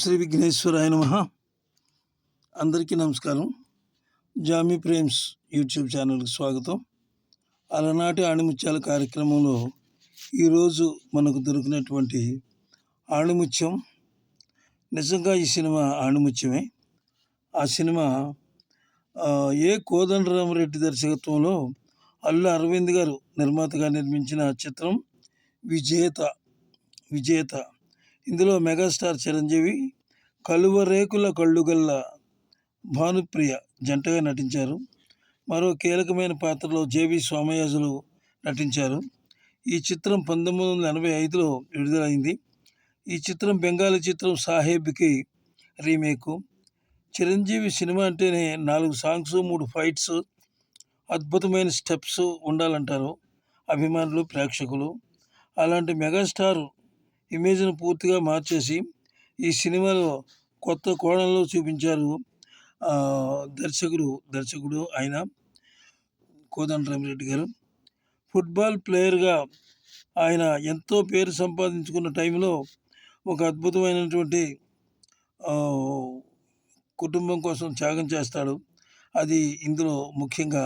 శ్రీ విఘ్నేశ్వరాయ నమ. అందరికీ నమస్కారం. జామి ప్రేమ్స్ యూట్యూబ్ ఛానల్కి స్వాగతం. అలనాటి ఆణిముత్యాల కార్యక్రమంలో ఈరోజు మనకు దొరికినటువంటి ఆణిముత్యం. నిజంగా ఈ సినిమా ఆణిముత్యమే. ఆ సినిమా ఏ కోదండరామరెడ్డి దర్శకత్వంలో అల్లు అరవింద్ గారు నిర్మాతగా నిర్మించిన చిత్రం విజేత విజేత. ఇందులో మెగాస్టార్ చిరంజీవి కలువ రేకుల కళ్ళుగల్ల భానుప్రియ జంటగా నటించారు. మరో కీలకమైన పాత్రలో జేవి సోమయాజులు నటించారు. ఈ చిత్రం పంతొమ్మిది వందల ఎనభై ఐదులో విడుదలైంది. ఈ చిత్రం బెంగాలీ చిత్రం సాహేబ్కి రీమేకు. చిరంజీవి సినిమా అంటేనే నాలుగు సాంగ్స్ మూడు ఫైట్స్ అద్భుతమైన స్టెప్స్ ఉండాలంటారు అభిమానులు ప్రేక్షకులు. అలాంటి మెగాస్టార్ ఇమేజ్ను పూర్తిగా మార్చేసి ఈ సినిమాలో కొత్త కోణంలో చూపించారు దర్శకుడు దర్శకుడు ఆయన కోదండరామిరెడ్డి గారు. ఫుట్బాల్ ప్లేయర్గా ఆయన ఎంతో పేరు సంపాదించుకున్న టైంలో ఒక అద్భుతమైనటువంటి కుటుంబం కోసం త్యాగం చేస్తాడు. అది ఇందులో ముఖ్యంగా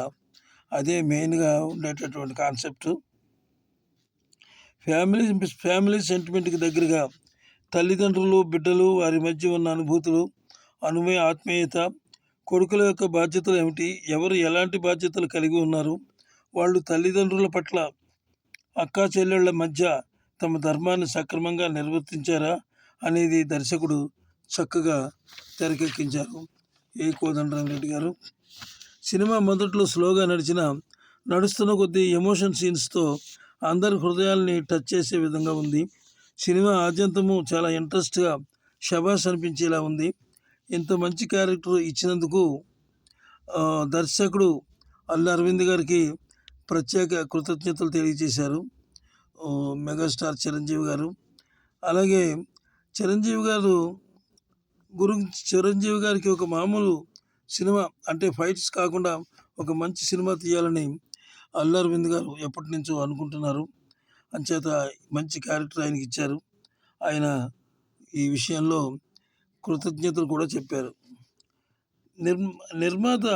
అదే మెయిన్గా ఉండేటటువంటి కాన్సెప్ట్. ఫ్యామిలీ ఫ్యామిలీ సెంటిమెంట్కి దగ్గరగా తల్లిదండ్రులు బిడ్డలు వారి మధ్య ఉన్న అనుభూతులు అనుమే ఆత్మీయత కొడుకుల యొక్క బాధ్యతలు ఏమిటి? ఎవరు ఎలాంటి బాధ్యతలు కలిగి ఉన్నారు? వాళ్ళు తల్లిదండ్రుల పట్ల అక్కా చెల్లెళ్ళ మధ్య తమ ధర్మాన్ని సక్రమంగా నిర్వర్తించారా అనేది దర్శకుడు చక్కగా తెరకెక్కించారు. ఏ. కోదండరామరెడ్డి గారు. సినిమా మొదట్లో స్లోగా నడిచిన నడుస్తున్న కొద్దీ ఎమోషన్ సీన్స్తో అందరి హృదయాల్ని టచ్ చేసే విధంగా ఉంది. సినిమా ఆద్యంతము చాలా ఇంట్రెస్ట్గా షబాష్ అనిపించేలా ఉంది. ఇంత మంచి క్యారెక్టర్ ఇచ్చినందుకు దర్శకుడు అల్లు అరవింద్ గారికి ప్రత్యేక కృతజ్ఞతలు తెలియజేశారు. మెగాస్టార్ చిరంజీవి గారు. అలాగే చిరంజీవి గారు గురించి చిరంజీవి గారికి ఒక మామూలు సినిమా అంటే ఫైట్స్ కాకుండా ఒక మంచి సినిమా తీయాలని అల్లు అరవింద్ గారు ఎప్పటి నుంచో అనుకుంటున్నారు. అంచేత మంచి క్యారెక్టర్ ఆయనకి ఇచ్చారు. ఆయన ఈ విషయంలో కృతజ్ఞతలు కూడా చెప్పారు. నిర్మ నిర్మాత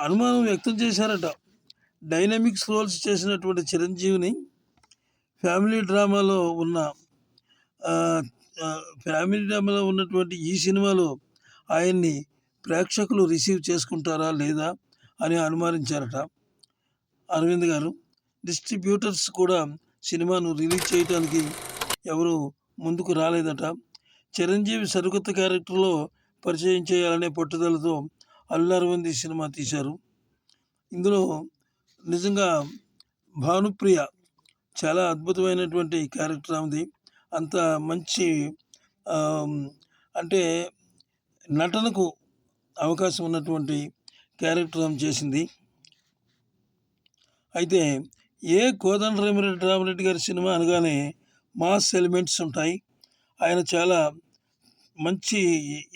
అనుమానం వ్యక్తం చేశారట. డైనమిక్స్ రోల్స్ చేసినటువంటి చిరంజీవిని ఫ్యామిలీ డ్రామాలో ఉన్న ఫ్యామిలీ డ్రామాలో ఉన్నటువంటి ఈ సినిమాలో ఆయన్ని ప్రేక్షకులు రిసీవ్ చేసుకుంటారా లేదా అని అనుమానించారట. అరవింద్ గారు డిస్ట్రిబ్యూటర్స్ కూడా సినిమాను రిలీజ్ చేయడానికి ఎవరు ముందుకు రాలేదట. చిరంజీవి సరికొత్త క్యారెక్టర్లో పరిచయం చేయాలనే పట్టుదలతో అల్లు అరవింద్ సినిమా తీశారు. ఇందులో నిజంగా భానుప్రియ చాలా అద్భుతమైనటువంటి క్యారెక్టర్ ఉంది అంత మంచి అంటే నటనకు అవకాశం ఉన్నటువంటి క్యారెక్టర్ చేసింది. అయితే ఏ కోదండ రామిరెడ్డి రామరెడ్డి గారి సినిమా అనగానే మాస్ ఎలిమెంట్స్ ఉంటాయి. ఆయన చాలా మంచి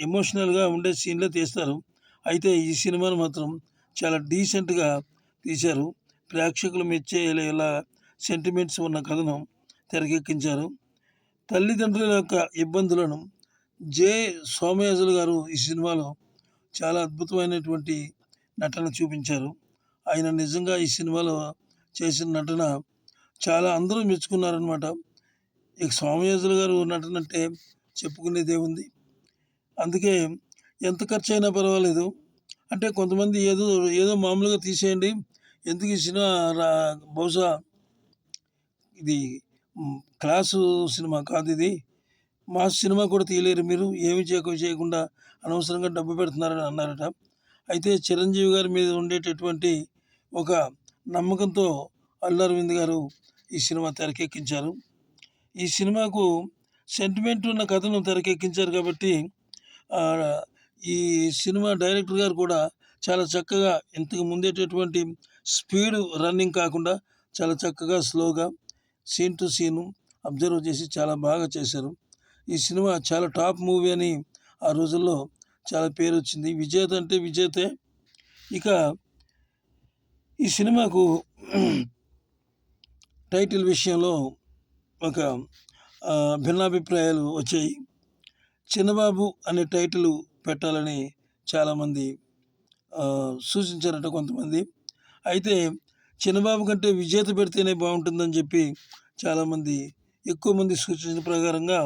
ఎమోషనల్గా ఉండే సీన్లే తీస్తారు. అయితే ఈ సినిమాను మాత్రం చాలా డీసెంట్గా తీశారు. ప్రేక్షకులు మెచ్చే ఇలా సెంటిమెంట్స్ ఉన్న కథను తెరకెక్కించారు. తల్లిదండ్రుల యొక్క ఇబ్బందులను జే. సోమయాజులు గారు ఈ సినిమాలో చాలా అద్భుతమైనటువంటి నటన చూపించారు. ఆయన నిజంగా ఈ సినిమాలో చేసిన నటన చాలా అందరూ మెచ్చుకున్నారనమాట ఇక సోమయాజులు గారు నటన అంటే చెప్పుకునేదే ఉంది. అందుకే ఎంత ఖర్చు అయినా పర్వాలేదు. అంటే కొంతమంది ఏదో ఏదో మామూలుగా తీసేయండి ఎందుకు ఇచ్చినా రా బహుశా ఇది క్లాసు సినిమా కాదు ఇది. మా సినిమా కూడా తీయలేరు మీరు ఏమి చేయక చేయకుండా అనవసరంగా డబ్బు పెడుతున్నారని అన్నారట. అయితే చిరంజీవి గారి మీద ఉండేటటువంటి ఒక నమ్మకంతో అల్లు అరవింద్ గారు ఈ సినిమా తెరకెక్కించారు. ఈ సినిమాకు సెంటిమెంట్ ఉన్న కథను తెరకెక్కించారు కాబట్టి ఈ సినిమా డైరెక్టర్ గారు కూడా చాలా చక్కగా ఇంతకు ముందేటటువంటి స్పీడ్ రన్నింగ్ కాకుండా చాలా చక్కగా స్లోగా సీన్ టు సీను అబ్జర్వ్ చేసి చాలా బాగా చేశారు. ఈ సినిమా చాలా టాప్ మూవీ అని ఆ రోజుల్లో చాలా పేరు వచ్చింది. విజేత అంటే విజేతే. ఇక ఈ సినిమాకు టైటిల్ విషయంలో ఒక భిన్నాభిప్రాయాలు వచ్చాయి. చిన్నబాబు అనే టైటిల్ పెట్టాలని చాలామంది సూచించారట కొంతమంది. అయితే చిన్నబాబు కంటే విజేత పెడితేనే బాగుంటుందని చెప్పి చాలామంది ఎక్కువ మంది సూచించిన ప్రకారంగా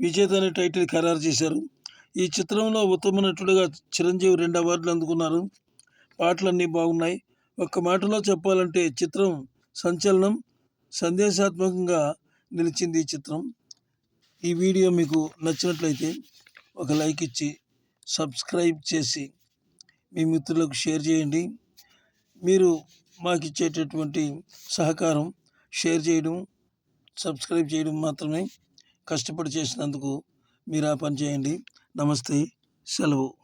విజేత అనే టైటిల్ ఖరారు చేశారు. ఈ చిత్రంలో ఉత్తమ నటుడుగా చిరంజీవి రెండు అవార్డులు అందుకున్నారు. పాటలన్నీ బాగున్నాయి. ఒక్క మాటలో చెప్పాలంటే చిత్రం సంచలనం సందేశాత్మకంగా నిలిచింది ఈ చిత్రం. ఈ వీడియో మీకు నచ్చినట్లయితే ఒక లైక్ ఇచ్చి సబ్స్క్రైబ్ చేసి మీ మిత్రులకు షేర్ చేయండి. మీరు మాకు ఇచ్చేటటువంటి సహకారం షేర్ చేయడం సబ్స్క్రైబ్ చేయడం మాత్రమే కష్టపడి చేసినందుకు మీరు ఆ పని చేయండి. నమస్తే సెలవు.